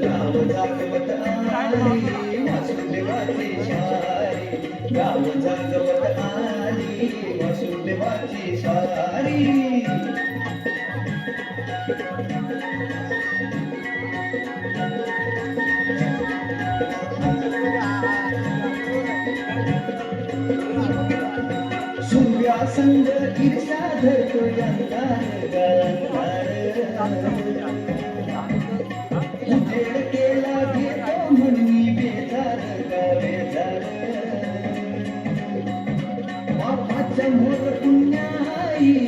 गाव जागवत आली वासुदेवाची शारी गाव जागवत आली वासुदेवाची शारी. संगति साधर को जानता है तो मुन्नी बेदार का पुण्य आई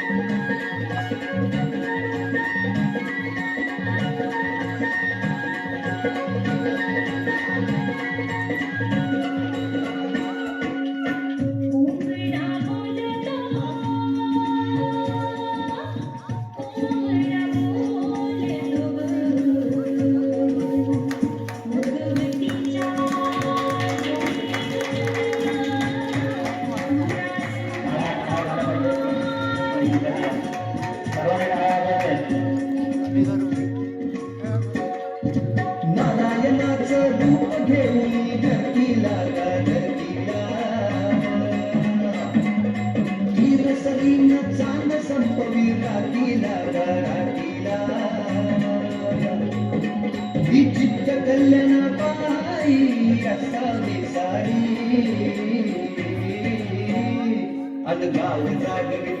विचित्र कल्याणा पायी असावी सारी. अनगाव जागवित